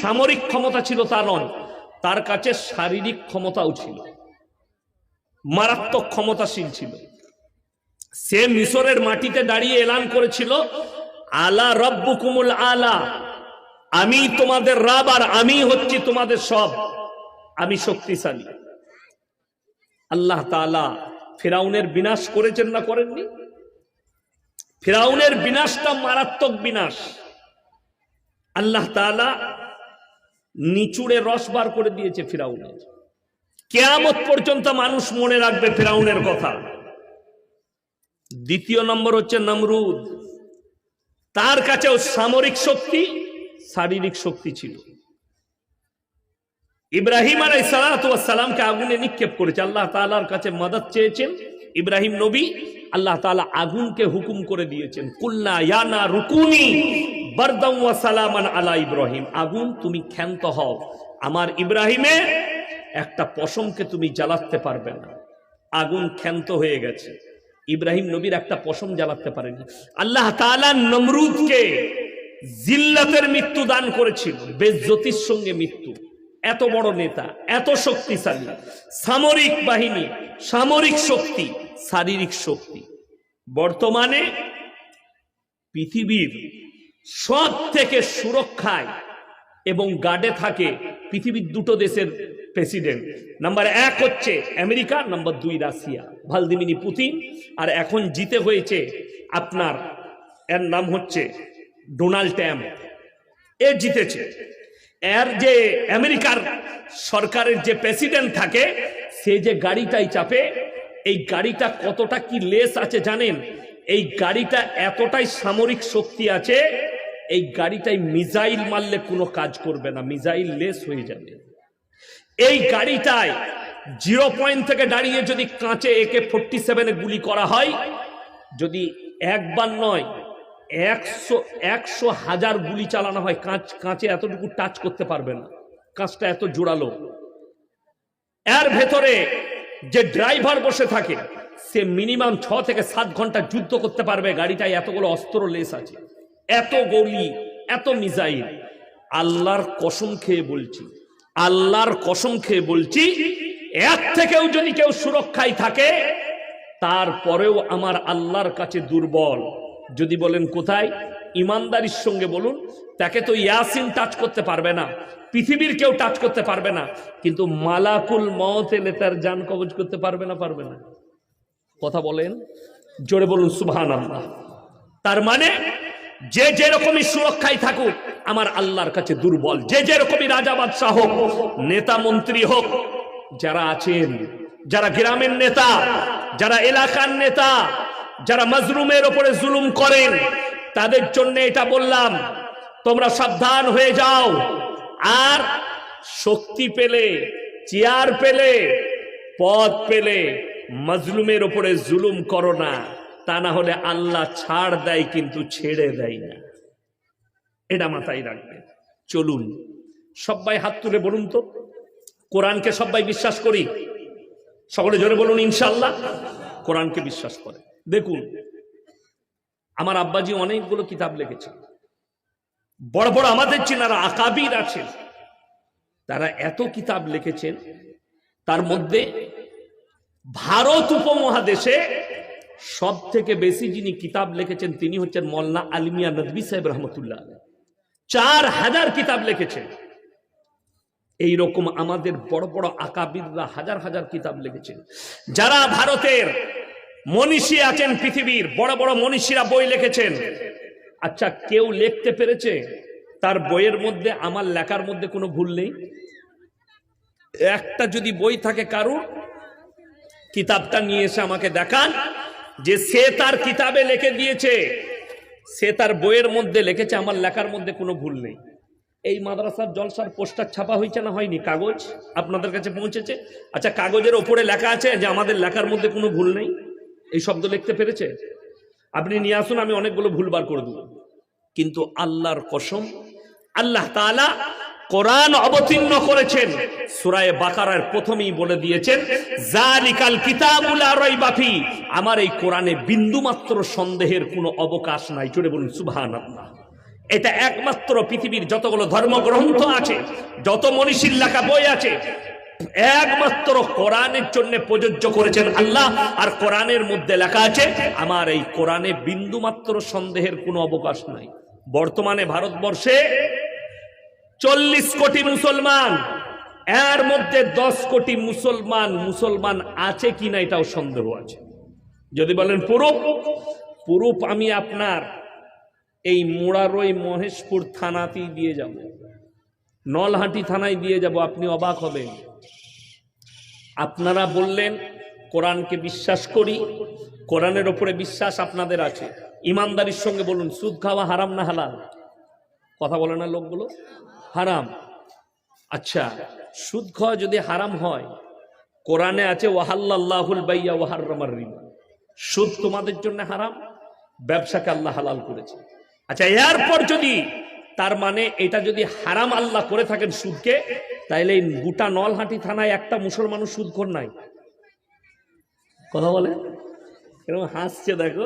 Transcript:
সামরিক ক্ষমতা ছিল তা নয়, তার কাছে শারীরিক ক্ষমতাও ছিল। মারাত্মক ক্ষমতাশীল ছিল। সে মিশরের মাটিতে দাঁড়িয়ে এলান করেছিল, আলা রব্বুকুমুল আলা, আমি তোমাদের রাব আর আমি হচ্ছি তোমাদের সব। আমি শক্তিশালী। আল্লাহ তাআলা ফেরাউনের বিনাশ করেছেন না করেননি? ফেরাউনের বিনাশটা মারাত্মক বিনাশ। আল্লাহ তাআলা নিচুড়ে রস বার করে দিয়েছে ফেরাউনের। কেয়ামত পর্যন্ত মানুষ মনে রাখবে ফেরাউনের কথা। দ্বিতীয় নম্বর হচ্ছে নমরুদ। তার কাছেও সামরিক শক্তি, শারীরিক শক্তি ছিল। ইব্রাহিম আলাই সালামকে আগুনে নিক্ষেপ করেছে। আল্লাহ তালার কাছে মদত চেয়েছেন। ইব্রাহিম নবী আল্লাহ তাআলা আগুনকে হুকুম করে দিয়েছেন। কুল্লা ইয়ানা রুকুনি সালামান আলা ইব্রাহিম। আগুন তুমি ক্ষান্ত হও। আমার ইব্রাহিমে একটা পশমকে তুমি জ্বালাতে পারবে না। আগুন ক্ষান্ত হয়ে গেছে। ইব্রাহিম নবীর একটা পশম জ্বালাতে পারেনি। আল্লাহ তাআলা নমরুদকে জিল্লাতের মৃত্যু দান করেছিল। বেজ্জতির সঙ্গে মৃত্যু। এত বড় নেতা, এত শক্তিশালী। সামরিক বাহিনী, সামরিক শক্তি, শারীরিক শক্তি। বর্তমানে পৃথিবীর সব থেকে সুরক্ষায় এবং গার্ডে থাকে পৃথিবীর দুটো দেশের প্রেসিডেন্ট নাম্বার এক হচ্ছে আমেরিকা নাম্বার দুই রাশিয়া। Vladimir Putin. আর এখন জিতে হয়েছে আপনার, এর নাম হচ্ছে ডোনাল্ড ট্যাম্প এ জিতেছে। এর যে আমেরিকার সরকারের যে প্রেসিডেন্ট থাকে, সে যে গাড়িটাই চাপে, এই গাড়িটা কতটা কি লেস আছে জানেন? এই গাড়িটা এতটাই সামরিক শক্তি আছে এই গাড়িটাই মিসাইল মারলে কোনো কাজ করবে না মিসাইল লেস হয়ে যাবে। এই গাড়িটায় জিরো পয়েন্ট থেকে দাঁড়িয়ে যদি কাঁচে একে ফোরটি সেভেনে গুলি করা হয়, যদি একবার নয়, একশো একশো হাজার গুলি চালানো হয়, কাঁচ, কাঁচে এতটুকু টাচ করতে পারবে না, কাঁচটা এত জোরালো। এর ভেতরে যে ড্রাইভার বসে থাকে, সে মিনিমাম ছ থেকে সাত ঘণ্টা যুদ্ধ করতে পারবে, গাড়িটায় এতগুলো অস্ত্র লেস আছে। এত গলি এত মিজাইল। আল্লাহর কসম খেয়ে বলছি, আল্লাহর কসম খেয়ে বলছি, এর থেকেও যদি কেউ সুরক্ষায় থাকে, তারপরেও আমার আল্লাহর কাছে দুর্বল। যদি বলেন কোথায়? ইমানদারির সঙ্গে বলুন, তাকে তো ইয়াসিন টাচ করতে পারবে না, পৃথিবীর কেউ টাচ করতে পারবে না, কিন্তু মালাকুল মত এলে তার যান কবজ করতে পারবে না পারবে না। কথা বলেন, জোরে বলুন সুবহান আল্লাহ তার মানে যে যেরকমই সুরক্ষায় থাকুক, আমার আল্লাহর কাছে দুর্বল। যে যেরকমই রাজা বাদশাহ হোক, নেতা মন্ত্রী হোক, যারা আছেন, যারা গ্রামের নেতা, যারা এলাকার নেতা, যারা মজরুমের ওপরে জুলুম করেন, তাদের জন্য এটা বললাম, তোমরা সাবধান হয়ে যাও। আর শক্তি পেলে, চেয়ার পেলে পদ পেলে, মজলুমের ওপরে জুলুম করো না। তা না হলে আল্লাহ ছাড় দেয় কিন্তু ছেড়ে দেয় না। এটা মাথায় রাখবে চলুন, সবাই হাত তুলে বলুন তো, কোরআনকে সবাই বিশ্বাস করি? সকলে জোরে বলুন ইনশাল্লাহ কোরআনকে বিশ্বাস করে। দেখুন, আমার আব্বাজি অনেকগুলো কিতাব লিখেছে। বড় বড় আমাদের চেনারা আকাবির আছেন। তারা এত কিতাব লিখেছেন, তার মধ্যে ভারত উপমহাদেশে সব থেকে বেশি যিনি কিতাব লিখেছেন, তিনি হচ্ছেন মোল্লা আলমিয়া নদবী সাহেব রহমতুল্লাহ চার হাজার কিতাব লিখেছেন। এই রকম আমাদের বড় বড় আকাবিররা হাজার হাজার কিতাব লিখেছেন। যারা ভারতের মনীষী আছেন পৃথিবীর, বড় বড় মনীষীরা বই লিখেছেন। আচ্ছা কেউ লিখতে পেরেছে? তার বইয়ের মধ্যে, আমার লেখার মধ্যে কোনো ভুল নেই? একটা যদি বই থাকে কারুর, কিতাবটা নিয়ে এসে আমাকে দেখান। যে সে তার কিতাবে লিখে দিয়েছে, সে তার বইয়ের মধ্যে লিখেছে, আমার লেখার মধ্যে কোনো ভুল নেই। এই মাদ্রাসার জলসার পোস্টার ছাপা হয়েছে না, হয়নি? কাগজ আপনাদের কাছে পৌঁছেছে? আচ্ছা কাগজের ওপরে লেখা আছে যে আমাদের লেখার মধ্যে কোনো ভুল নেই? এই শব্দ লিখতে পেরেছে? আপনি নিয়ে আসুন, আমি অনেকগুলো ভুলবার করে দেবো। কিন্তু আল্লাহর কসম, আল্লাহ তাআলা কোরআন অবতীর্ণ করেছেন। সুরায় বাকারার প্রথমেই বলে দিয়েছেন, জালিকাল কিতাবুল রাইবাফি আমার এই কোরআনে বিন্দুমাত্র সন্দেহের কোনো অবকাশ নাই। চলে বলুন, সুবহানাল্লাহ। এটা একমাত্র পৃথিবীর যতগুলো ধর্মগ্রন্থ আছে, যত মনীষীর লেখা বই আছে, একমাত্র কোরআনের জন্য প্রযোজ্য করেছেন আল্লাহ। আর কোরআনের মধ্যে লেখা আছে, আমার এই কোরআনে বিন্দু মাত্র সন্দেহের কোনো অবকাশ নাই। বর্তমানে ভারতবর্ষে চল্লিশ কোটি মুসলমান। এর মধ্যে দশ কোটি মুসলমান মুসলমান আছে কি না এটাও সন্দেহ আছে। যদি বলেন পুরুপ পুরুপ আমি আপনার এই মোড়ারই মহেশপুর থানাতেই দিয়ে যাব। নলহাটি থানায় দিয়ে যাব, আপনি অবাক হবেন। আপনারা বললেন, কোরআনকে বিশ্বাস করি, কোরআনের ওপরে বিশ্বাস আপনাদের আছে। ইমানদারির সঙ্গে বলুন, সুদ খাওয়া হারাম না হালাল? কথা বলে না লোকগুলো? হারাম। আচ্ছা সুদ খাওয়া যদি হারাম হয়, কোরআনে আছে ওয়াহাল্লাহুল বাইয়া ওয়াহার রিবা। সুদ তোমাদের জন্য হারাম, ব্যবসাকে আল্লাহ হালাল করেছে। আচ্ছা এরপর যদি, তার মানে এটা যদি হারাম আল্লাহ করে থাকেন সুদকে, তাইলে গোটা নলহাটি থানায় একটা মুসলমানও সুদখোর নাই। কথা বলে? এরকম হাসছে, দেখো।